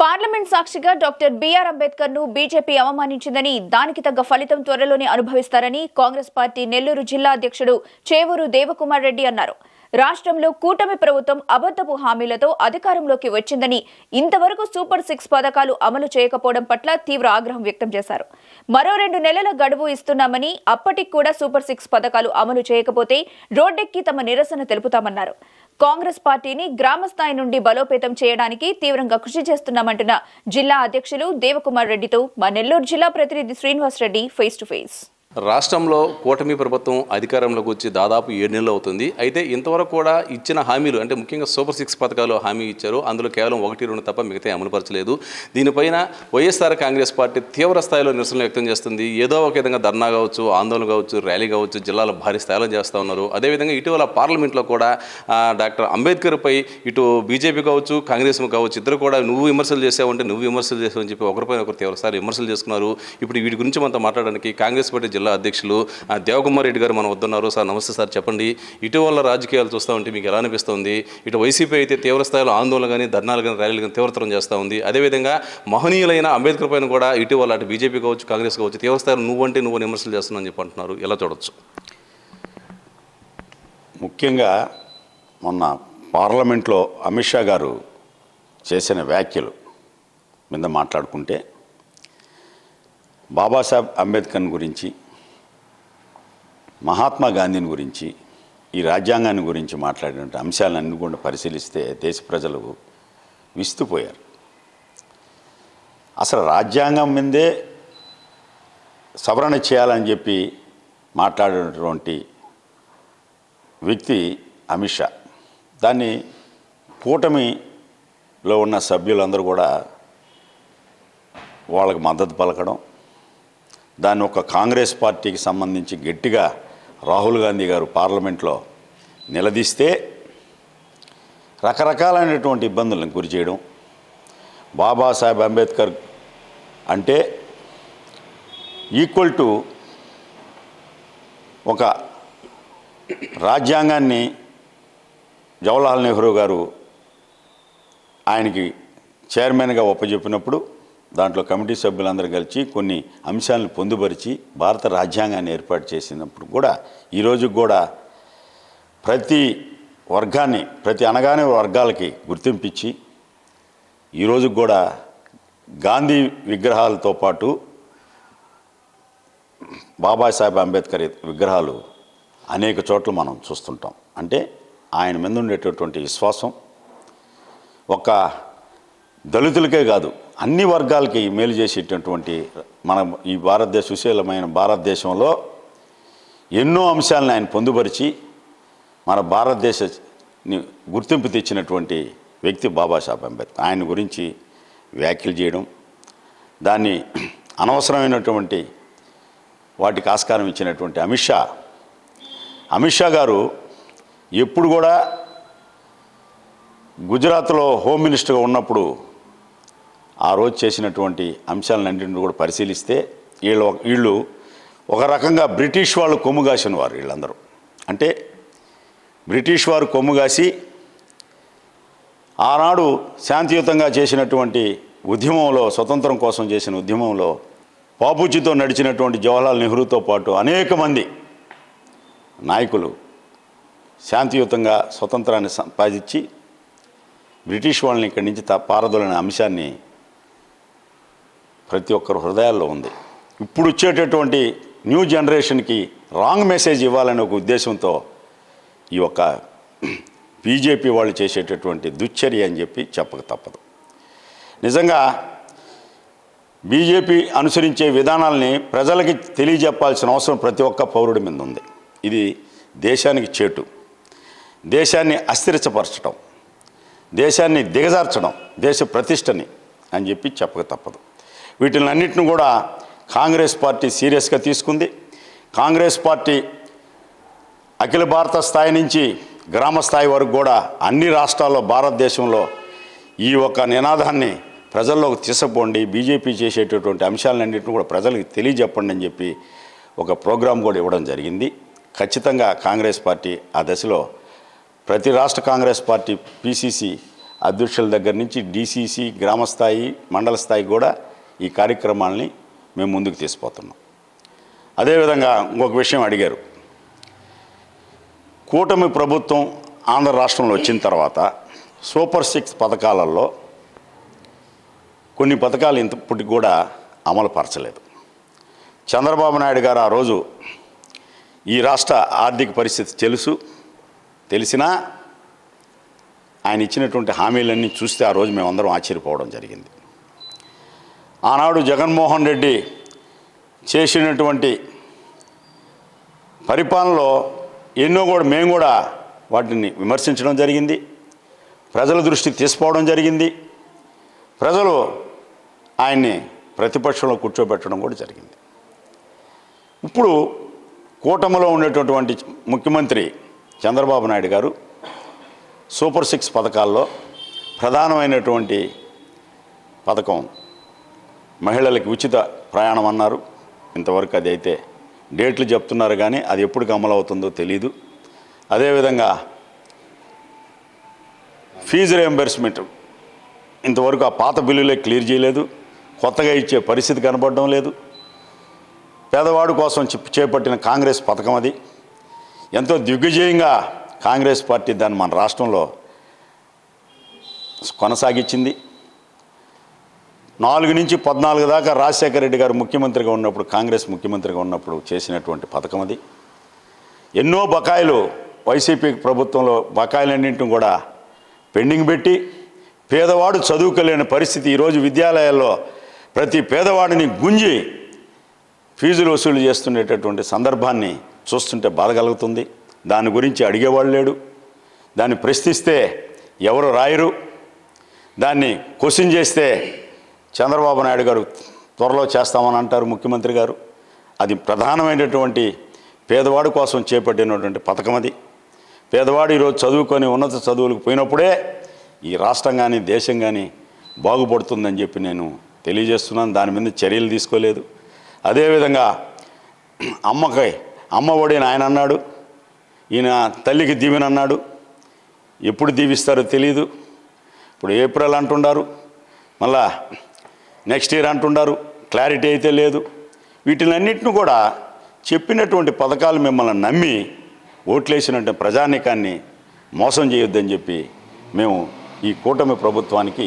Parliament సాక్షిగా doctor BR అంబేద్కర్ను BJP అవమానించిందని దానికి తగ్గ ఫలితం త్వరలోనే అనుభవిస్తారని కాంగ్రెస్ పార్టీ నెల్లూరు జిల్లా అధ్యక్షుడు చేవూరు దేవకుమార్ రెడ్డి అన్నారు. రాష్ట్రంలో కూటమి ప్రభుత్వం అబద్దపు హామీలతో అధికారంలోకి వచ్చిందని ఇంతవరకు సూపర్ సిక్స్ పథకాలు అమలు చేయకపోవడం పట్ల తీవ్ర ఆగ్రహం వ్యక్తం చేశారు. మరో రెండు నెలల గడువు ఇస్తున్నామని అప్పటికి కూడా సూపర్ సిక్స్ పథకాలు అమలు చేయకపోతే రోడ్డెక్కి తమ నిరసన తెలుపుతామన్నారు. కాంగ్రెస్ పార్టీని గ్రామ స్థాయి నుండి బలోపేతం చేయడానికి తీవ్రంగా కృషి చేస్తున్నామంటున్న జిల్లా అధ్యక్షులు దేవకుమార్ రెడ్డితో మా నెల్లూరు జిల్లా ప్రతినిధి Srinivas Reddy face to face. రాష్ట్రంలో కూటమి ప్రభుత్వం అధికారంలోకి వచ్చి దాదాపు ఏడు నెలలు అవుతుంది. అయితే ఇంతవరకు కూడా ఇచ్చిన హామీలు అంటే ముఖ్యంగా సూపర్ సిక్స్ పథకాలు హామీ ఇచ్చారు. అందులో కేవలం ఒకటి రెండు తప్ప మిగతా అమలుపరచలేదు. దీనిపైన వైఎస్ఆర్ కాంగ్రెస్ పార్టీ తీవ్ర స్థాయిలో నిరసనలు వ్యక్తం చేస్తుంది. ఏదో ఒక విధంగా ధర్నా కావచ్చు ఆందోళన కావచ్చు ర్యాలీ కావచ్చు జిల్లాలో భారీ స్థాయిలో చేస్తూ ఉన్నారు. అదేవిధంగా ఇటీవల పార్లమెంట్లో కూడా డాక్టర్ అంబేద్కర్పై ఇటు బీజేపీ కావచ్చు కాంగ్రెస్ కావచ్చు ఇద్దరు కూడా నువ్వు విమర్శలు చేసావంటే నువ్వు విమర్శలు చేసావు అని చెప్పి ఒకరిపైన ఒకరు తీవ్రస్థాయిలో విమర్శలు చేసుకున్నారు. ఇప్పుడు వీటి గురించి మనతో మాట్లాడడానికి కాంగ్రెస్ పార్టీ జిల్లా అధ్యక్షులు దేవకుమార్ రెడ్డి గారు మనం వద్దున్నారు. సార్ నమస్తే సార్ చెప్పండి. ఇటీవల రాజకీయాలు చూస్తూ ఉంటే మీకు ఎలా అనిపిస్తుంది? ఇటు వైసీపీ అయితే తీవ్ర స్థాయిలో ఆందోళన కానీ ధర్నాలు కానీ ర్యాలీలు కానీ తీవ్రతరం చేస్తూ ఉంది. అదేవిధంగా మహనీయులైన అంబేద్కర్ పైన కూడా ఇటీవల అటు బీజేపీ కావచ్చు కాంగ్రెస్ కావచ్చు తీవ్ర స్థాయిలో నువ్వంటే నువ్వు విమర్శలు చేస్తున్నావు అని చెప్పి అంటున్నారు. ఎలా చూడొచ్చు? ముఖ్యంగా మొన్న పార్లమెంట్లో అమిత్ షా గారు చేసిన వ్యాఖ్యలు మీద మాట్లాడుకుంటే బాబాసాహెబ్ అంబేద్కర్ గురించి మహాత్మా గాంధీని గురించి ఈ రాజ్యాంగాన్ని గురించి మాట్లాడిన అంశాలన్నీ కూడా పరిశీలిస్తే దేశ ప్రజలు విస్తుపోయారు. అసలు రాజ్యాంగం మీదే సవరణ చేయాలని చెప్పి మాట్లాడినటువంటి వ్యక్తి అమిత్ షా. దాన్ని కూటమిలో ఉన్న సభ్యులందరూ కూడా వాళ్ళకి మద్దతు పలకడం దాన్ని ఒక కాంగ్రెస్ పార్టీకి సంబంధించి గట్టిగా రాహుల్ గాంధీ గారు పార్లమెంట్లో నిలదీస్తే రకరకాలైనటువంటి ఇబ్బందులను గురి చేయడం. బాబాసాహెబ్ అంబేద్కర్ అంటే ఈక్వల్ టు ఒక రాజ్యాంగాన్ని జవహర్లాల్ నెహ్రూ గారు ఆయనకి చైర్మన్గా ఒప్పజెప్పినప్పుడు దాంట్లో కమిటీ సభ్యులందరూ కలిసి కొన్ని అంశాలను పొందుపరిచి భారత రాజ్యాంగాన్ని ఏర్పాటు చేసినప్పుడు కూడా ఈరోజు కూడా ప్రతి వర్గాన్ని ప్రతి అనగానే వర్గాలకి గుర్తింపించి ఈరోజు కూడా గాంధీ విగ్రహాలతో పాటు బాబాసాహెబ్ అంబేద్కర్ విగ్రహాలు అనేక చోట్ల మనం చూస్తుంటాం. అంటే ఆయన మీద ఉండేటటువంటి విశ్వాసం ఒక దళితులకే కాదు అన్ని వర్గాలకి మేలు చేసేటటువంటి మన ఈ భారతదేశ సుశీలమైన భారతదేశంలో ఎన్నో అంశాలను ఆయన పొందుపరిచి మన భారతదేశని గుర్తింపు తెచ్చినటువంటి వ్యక్తి బాబాసాహెబ్ అంబేద్కర్. ఆయన గురించి వ్యాఖ్యలు చేయడం దాన్ని అనవసరమైనటువంటి వాటికి ఆస్కారం ఇచ్చినటువంటి అమిత్ షా. అమిత్ షా గారు ఎప్పుడు కూడా గుజరాత్లో హోమ్ మినిస్టర్గా ఉన్నప్పుడు ఆ రోజు చేసినటువంటి అంశాలన్నింటిని కూడా పరిశీలిస్తే వీళ్ళు వీళ్ళు ఒక రకంగా బ్రిటిష్ వాళ్ళు కొమ్ము కాసిన వారు వీళ్ళందరూ. అంటే బ్రిటిష్ వారు కొమ్ము కాసి ఆనాడు శాంతియుతంగా చేసినటువంటి ఉద్యమంలో స్వతంత్రం కోసం చేసిన ఉద్యమంలో బాపూజీతో నడిచినటువంటి జవహర్లాల్ నెహ్రూతో పాటు అనేక మంది నాయకులు శాంతియుతంగా స్వతంత్రాన్ని సంపాదించి బ్రిటిష్ వాళ్ళని ఇక్కడి నుంచి త పారదోలనే అంశాన్ని ప్రతి ఒక్కరి హృదయాల్లో ఉంది. ఇప్పుడు వచ్చేటటువంటి న్యూ జనరేషన్కి రాంగ్ మెసేజ్ ఇవ్వాలనే ఒక ఉద్దేశంతో ఈ యొక్క బీజేపీ వాళ్ళు చేసేటటువంటి దుశ్చర్య అని చెప్పి చెప్పక తప్పదు. నిజంగా బీజేపీ అనుసరించే విధానాల్ని ప్రజలకి తెలియజెప్పాల్సిన అవసరం ప్రతి ఒక్క పౌరుడి మీద ఉంది. ఇది దేశానికి చేటు. దేశాన్ని అస్థిరచపరచడం దేశాన్ని దిగజార్చడం. దేశ ప్రతిష్టని అని చెప్పి చెప్పక తప్పదు. వీటినన్నింటిని కూడా కాంగ్రెస్ పార్టీ సీరియస్గా తీసుకుంది. కాంగ్రెస్ పార్టీ అఖిల భారత స్థాయి నుంచి గ్రామ స్థాయి వరకు కూడా అన్ని రాష్ట్రాల్లో భారతదేశంలో ఈ ఒక నినాదాన్ని ప్రజల్లోకి తీసుకుపోండి బీజేపీ చేసేటటువంటి అంశాలన్నింటినీ కూడా ప్రజలకు తెలియజెప్పండి అని చెప్పి ఒక ప్రోగ్రాం కూడా ఇవ్వడం జరిగింది. ఖచ్చితంగా కాంగ్రెస్ పార్టీ ఆ దశలో ప్రతి రాష్ట్ర కాంగ్రెస్ పార్టీ పీసీసీ అధ్యక్షుల దగ్గర నుంచి డీసీసీ గ్రామ స్థాయి మండల స్థాయి కూడా ఈ కార్యక్రమాలని మేము ముందుకు తీసిపోతున్నాం అదేవిధంగా ఇంకొక విషయం అడిగారు. కూటమి ప్రభుత్వం ఆంధ్ర రాష్ట్రంలో వచ్చిన తర్వాత సూపర్ సిక్స్ పథకాలలో కొన్ని పథకాలు ఇంతప్పటికి కూడా అమలు పరచలేదు. చంద్రబాబు నాయుడు గారు ఆ రోజు ఈ రాష్ట్ర ఆర్థిక పరిస్థితి తెలుసు తెలిసినా ఆయన ఇచ్చినటువంటి హామీలన్నీ చూస్తే ఆ రోజు మేమందరం ఆశ్చర్యపోవడం జరిగింది. ఆనాడు జగన్మోహన్ రెడ్డి చేసినటువంటి పరిపాలనలో ఎన్నో కూడా మేము కూడా వాటిని విమర్శించడం జరిగింది. ప్రజల దృష్టికి తీసుకోవడం జరిగింది. ప్రజలు ఆయన్ని ప్రతిపక్షంలో కూర్చోబెట్టడం కూడా జరిగింది. ఇప్పుడు కూటమిలో ఉండేటటువంటి ముఖ్యమంత్రి చంద్రబాబు నాయుడు గారు సూపర్ సిక్స్ పథకాల్లో ప్రధానమైనటువంటి పథకం మహిళలకి ఉచిత ప్రయాణం అన్నారు. ఇంతవరకు అది అయితే డేట్లు చెప్తున్నారు కానీ అది ఎప్పటికి అమలు అవుతుందో తెలియదు అదేవిధంగా ఫీజు రియంబర్స్మెంట్ ఇంతవరకు ఆ పాత బిల్లులే క్లియర్ చేయలేదు. కొత్తగా ఇచ్చే పరిస్థితి కనబడడం లేదు. పేదవాడు కోసం చేపట్టిన కాంగ్రెస్ పథకం అది. ఎంతో దిగ్విజయంగా కాంగ్రెస్ పార్టీ దాన్ని మన రాష్ట్రంలో కొనసాగించింది. నాలుగు నుంచి పద్నాలుగు దాకా రాజశేఖర రెడ్డి గారు ముఖ్యమంత్రిగా ఉన్నప్పుడు కాంగ్రెస్ ముఖ్యమంత్రిగా ఉన్నప్పుడు చేసినటువంటి పథకం అది. ఎన్నో బకాయిలు వైసీపీ ప్రభుత్వంలో బకాయిలన్నింటిని కూడా పెండింగ్ పెట్టి పేదవాడు చదువుకోలేని పరిస్థితి ఈరోజు విద్యాలయాల్లో ప్రతి పేదవాడిని గుంజి ఫీజులు వసూలు చేస్తుండేటటువంటి సందర్భాన్ని చూస్తుంటే బాధ కలుగుతుంది. దాని గురించి అడిగేవాడు లేడు. దాన్ని ప్రశ్నిస్తే ఎవరు రాయరు? దాన్ని క్వశ్చన్ చేస్తే చంద్రబాబు నాయుడు గారు త్వరలో చేస్తామని అంటారు ముఖ్యమంత్రి గారు. అది ప్రధానమైనటువంటి పేదవాడి కోసం చేపట్టినటువంటి పథకం అది. పేదవాడు ఈరోజు చదువుకొని ఉన్నత చదువులకు పోయినప్పుడే ఈ రాష్ట్రం కానీ దేశం కానీ బాగుపడుతుందని చెప్పి నేను తెలియజేస్తున్నాను. దాని మీద చర్యలు తీసుకోలేదు. అదేవిధంగా అమ్మకి అమ్మ ఒడి ఆయన అన్నాడు. ఈయన తల్లికి దీవెన అన్నాడు. ఎప్పుడు దీవిస్తారో తెలియదు ఇప్పుడు ఏప్రిల్ అంటుండారు. మళ్ళా నెక్స్ట్ ఇయర్ అంటున్నారు క్లారిటీ అయితే లేదు. వీటినన్నింటిని కూడా చెప్పినటువంటి పథకాలు మిమ్మల్ని నమ్మి ఓట్లేసినటువంటి ప్రజానీకాన్ని మోసం చేయొద్దని చెప్పి మేము ఈ కూటమి ప్రభుత్వానికి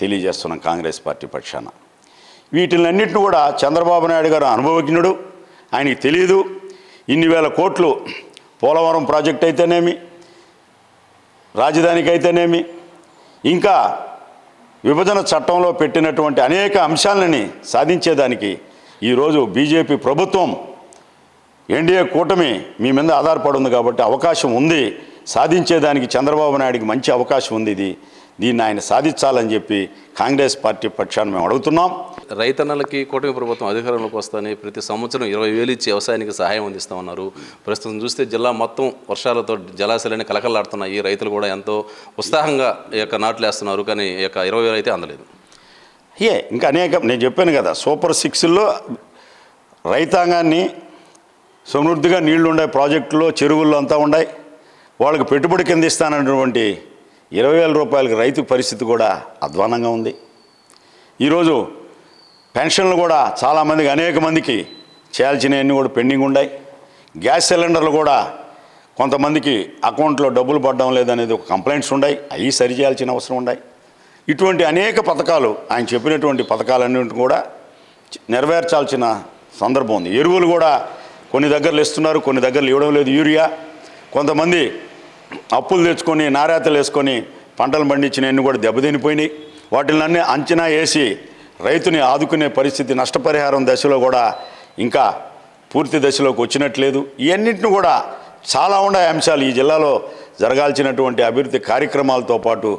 తెలియజేస్తున్నాం కాంగ్రెస్ పార్టీ పక్షాన. వీటినన్నింటిని కూడా చంద్రబాబు నాయుడు గారు అనుభవజ్ఞుడు. ఆయనకి తెలియదు ఇన్ని వేల కోట్లు పోలవరం ప్రాజెక్ట్ అయితేనేమి? రాజధానికి అయితేనేమి ఇంకా విభజన చట్టంలో పెట్టినటువంటి అనేక అంశాలని సాధించేదానికి ఈరోజు బీజేపీ ప్రభుత్వం ఎన్డీఏ కూటమి మీ మీద ఆధారపడి ఉంది కాబట్టి అవకాశం ఉంది. సాధించేదానికి చంద్రబాబు నాయుడికి మంచి అవకాశం ఉంది ఇది. దీన్ని ఆయన సాధించాలని చెప్పి కాంగ్రెస్ పార్టీ పక్షాన్ని మేము అడుగుతున్నాం. రైతన్నలకి కూటమి ప్రభుత్వం అధికారంలోకి వస్తానే ప్రతి సంవత్సరం ఇరవై వేలు ఇచ్చి వ్యవసాయానికి సహాయం అందిస్తామన్నారు ప్రస్తుతం చూస్తే జిల్లా మొత్తం వర్షాలతో జలాశయాలని కలకలాడుతున్నాయి. రైతులు కూడా ఎంతో ఉత్సాహంగా ఈ యొక్క నాట్లు వేస్తున్నారు కానీ ఈ యొక్క ఇరవై వేలు అయితే అందలేదు. ఏ ఇంకా అనేక నేను చెప్పాను కదా సూపర్ సిక్స్లో రైతాంగాన్ని సమృద్ధిగా నీళ్ళు ఉండే ప్రాజెక్టులో చెరువుల్లో అంతా ఉన్నాయి వాళ్ళకి పెట్టుబడి కింద ఇస్తానటువంటి ఇరవై వేల రూపాయలకి రైతు పరిస్థితి కూడా అధ్వానంగా ఉంది. ఈరోజు పెన్షన్లు కూడా చాలామందికి అనేక మందికి చేయాల్సినవన్నీ కూడా పెండింగ్ ఉన్నాయి గ్యాస్ సిలిండర్లు కూడా కొంతమందికి అకౌంట్లో డబ్బులు పడడం లేదనేది ఒక కంప్లైంట్స్ ఉన్నాయి అవి సరిచేయాల్సిన అవసరం ఉన్నాయి ఇటువంటి అనేక పథకాలు ఆయన చెప్పినటువంటి పథకాలన్నింటి కూడా నెరవేర్చాల్సిన సందర్భం ఉంది. ఎరువులు కూడా కొన్ని దగ్గరలు ఇస్తున్నారు కొన్ని దగ్గరలు ఇవ్వడం లేదు. యూరియా కొంతమంది అప్పులు తెచ్చుకొని నారాతలు వేసుకొని పంటలు పండించినవన్నీ కూడా దెబ్బతినిపోయినాయి. వాటిలన్నీ అంచనా వేసి రైతుని ఆదుకునే పరిస్థితి నష్టపరిహారం దశలో కూడా ఇంకా పూర్తి దశలోకి వచ్చినట్లేదు. ఇవన్నింటిని కూడా చాలా ఉన్నాయి అంశాలు. ఈ జిల్లాలో జరగాల్సినటువంటి అభివృద్ధి కార్యక్రమాలతో పాటు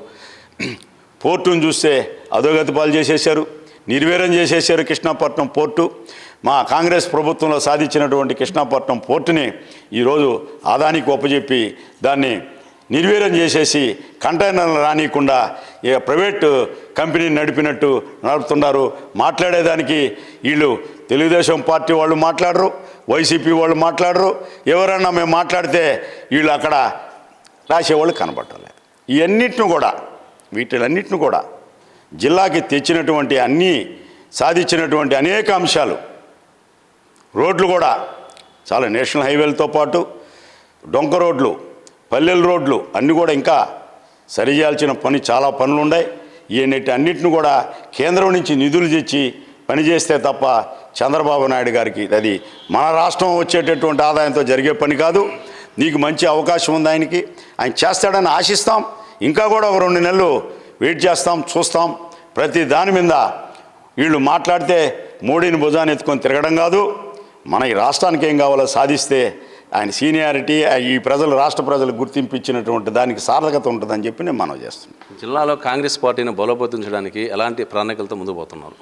పోర్టును చూస్తే అధోగతి పాలు చేసేశారు. నిర్వీర్యం చేసేశారు కృష్ణాపట్నం పోర్టు. మా కాంగ్రెస్ ప్రభుత్వంలో సాధించినటువంటి కృష్ణాపట్నం పోర్టుని ఈరోజు ఆదానికి ఒప్పజెప్పి దాన్ని నిర్వీర్యం చేసేసి కంటైనర్లు రానియకుండా ఇక ప్రైవేటు కంపెనీని నడిపినట్టు నడుపుతున్నారు. మాట్లాడేదానికి వీళ్ళు తెలుగుదేశం పార్టీ వాళ్ళు మాట్లాడరు వైసీపీ వాళ్ళు మాట్లాడరు. ఎవరన్నా మేము మాట్లాడితే వీళ్ళు అక్కడ రాసేవాళ్ళు కనబడలేదు ఇవన్నిటిని కూడా వీటిలన్నిటిని కూడా జిల్లాకి తెచ్చినటువంటి అన్నీ సాధించినటువంటి అనేక అంశాలు రోడ్లు కూడా చాలా నేషనల్ హైవేలతో పాటు డొంక రోడ్లు పల్లెల రోడ్లు అన్నీ కూడా ఇంకా సరిచేయాల్సిన పని చాలా పనులు ఉన్నాయి ఈయనటి అన్నిటిని కూడా కేంద్రం నుంచి నిధులు తెచ్చి పనిచేస్తే తప్ప చంద్రబాబు నాయుడు గారికి అది మన రాష్ట్రం వచ్చేటటువంటి ఆదాయంతో జరిగే పని కాదు. నీకు మంచి అవకాశం ఉంది ఆయనకి. ఆయన చేస్తాడని ఆశిస్తాం. ఇంకా కూడా ఒక రెండు నెలలు వెయిట్ చేస్తాం చూస్తాం. ప్రతి దాని మీద వీళ్ళు మాట్లాడితే మోడీని భుజాన్ని ఎత్తుకొని తిరగడం కాదు. మన ఈ రాష్ట్రానికి ఏం కావాలో సాధిస్తే ఆయన సీనియారిటీ ఈ ప్రజలు రాష్ట్ర ప్రజలు గుర్తింపు ఇచ్చినటువంటి దానికి సార్థకత ఉంటుందని చెప్పి నేను మనవి చేస్తున్నాను. జిల్లాలో కాంగ్రెస్ పార్టీని బలోపేతం చేయడానికి ఎలాంటి ప్రణాళికలతో ముందుకు పోతున్నారు?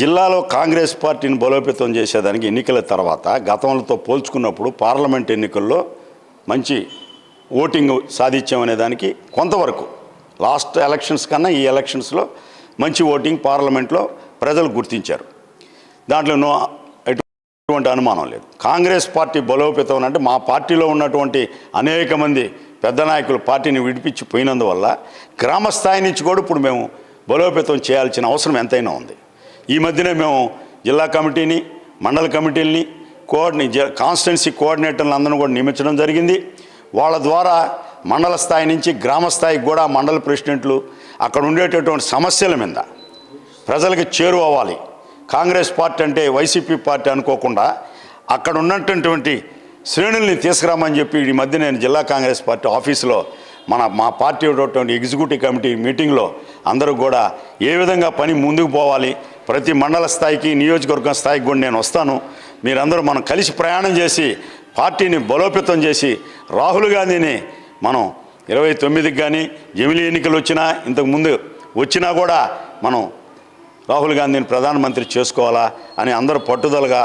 జిల్లాలో కాంగ్రెస్ పార్టీని బలోపేతం చేసేదానికి ఎన్నికల తర్వాత గతంతో పోల్చుకున్నప్పుడు పార్లమెంట్ ఎన్నికల్లో మంచి ఓటింగ్ సాధించామనే దానికి కొంతవరకు లాస్ట్ ఎలక్షన్స్ కన్నా ఈ ఎలక్షన్స్లో మంచి ఓటింగ్ పార్లమెంట్లో ప్రజలు గుర్తించారు. దాంట్లో ఎటువంటి అనుమానం లేదు. కాంగ్రెస్ పార్టీ బలోపేతం అంటే మా పార్టీలో ఉన్నటువంటి అనేక మంది పెద్ద నాయకులు పార్టీని విడిపించి పోయినందువల్ల గ్రామ స్థాయి నుంచి కూడా ఇప్పుడు మేము బలోపేతం చేయాల్సిన అవసరం ఎంతైనా ఉంది. ఈ మధ్యనే మేము జిల్లా కమిటీని మండల కమిటీలని కోఆర్డినే కాన్స్టిట్యున్సీ కోఆర్డినేటర్లు అందరూ కూడా నియమించడం జరిగింది. వాళ్ళ ద్వారా మండల స్థాయి నుంచి గ్రామ స్థాయికి కూడా మండల ప్రెసిడెంట్లు అక్కడ ఉండేటటువంటి సమస్యల మీద ప్రజలకు చేరువవ్వాలి కాంగ్రెస్ పార్టీ అంటే వైసీపీ పార్టీ అనుకోకుండా అక్కడ ఉన్నటువంటి శ్రేణుల్ని తీసుకురామని చెప్పి ఈ మధ్య నేను జిల్లా కాంగ్రెస్ పార్టీ ఆఫీసులో మన మా పార్టీ ఉన్నటువంటి ఎగ్జిక్యూటివ్ కమిటీ మీటింగ్లో అందరూ కూడా ఏ విధంగా పని ముందుకు పోవాలి ప్రతి మండల స్థాయికి నియోజకవర్గం స్థాయికి కూడా నేను వస్తాను. మీరందరూ మనం కలిసి ప్రయాణం చేసి పార్టీని బలోపేతం చేసి రాహుల్ గాంధీని మనం ఇరవై తొమ్మిదికి కానీ జమిలీ ఎన్నికలు వచ్చినా ఇంతకుముందు వచ్చినా కూడా మనం రాహుల్ గాంధీని ప్రధానమంత్రి చేసుకోవాలా అని అందరూ పట్టుదలగా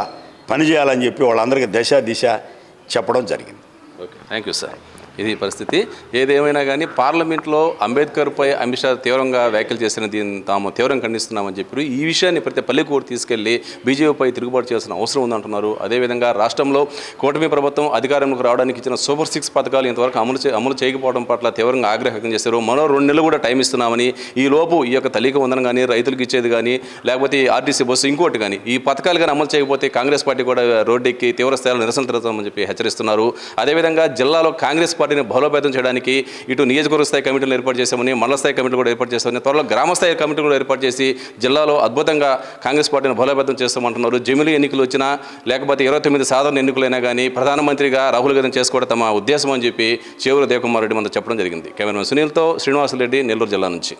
పనిచేయాలని చెప్పి వాళ్ళందరికీ దశ దిశ చెప్పడం జరిగింది. ఓకే థ్యాంక్ యూ సార్ ఇది పరిస్థితి. ఏదేమైనా కానీ పార్లమెంట్లో అంబేద్కర్పై అమిత్ షా తీవ్రంగా వ్యాఖ్యలు చేసిన దీన్ని తాము తీవ్రంగా ఖండిస్తున్నామని చెప్పారు. ఈ విషయాన్ని ప్రతి పల్లెకూరు తీసుకెళ్ళి బీజేపీపై తిరుగుబాటు చేయాల్సిన అవసరం ఉందంటున్నారు. అదేవిధంగా రాష్ట్రంలో కూటమి ప్రభుత్వం అధికారంలోకి రావడానికి ఇచ్చిన సూపర్ సిక్స్ పథకాలు ఇంతవరకు అమలు అమలు చేయకపోవడం పట్ల తీవ్రంగా ఆగ్రహం వ్యక్తం చేశారు. మరో రెండు నెలలు కూడా టైం ఇస్తున్నామని ఈ లోపు ఈ యొక్క తల్లిక వందనం కానీ రైతులకు ఇచ్చేది కానీ లేకపోతే ఆర్టీసీ బస్సు ఇంకోటి కానీ ఈ పథకాలు కానీ అమలు చేయకపోతే కాంగ్రెస్ పార్టీ కూడా రోడ్డెక్కి తీవ్ర స్థాయిలో నిరసన తెలుస్తామని చెప్పి హెచ్చరిస్తున్నారు. అదేవిధంగా జిల్లాలో కాంగ్రెస్ పార్టీ పార్టీని బలోపేతం చేయడానికి ఇటు నియోజకవర్గ స్థాయి కమిటీలు ఏర్పాటు చేశామని మండల స్థాయి కమిటీలు కూడా ఏర్పాటు చేస్తామని త్వరలో గ్రామ స్థాయి కమిటీలు కూడా ఏర్పాటు చేసి జిల్లాలో అద్భుతంగా కాంగ్రెస్ పార్టీని బలోపేతం చేస్తామంటున్నారు. జమిలీ ఎన్నికలు వచ్చినా లేకపోతే ఇరవై తొమ్మిది సాధారణ ఎన్నికలైనా కానీ ప్రధానమంత్రిగా రాహుల్ గాంధీ చేసుకోవడం తమ ఉద్దేశం అని చెప్పి చేవూరు దేవకుమార్ రెడ్డి మనతో చెప్పడం జరిగింది. కెమెరామెన్ సునీల్తో శ్రీనివాసరెడ్డి నెల్లూరు జిల్లా నుంచి.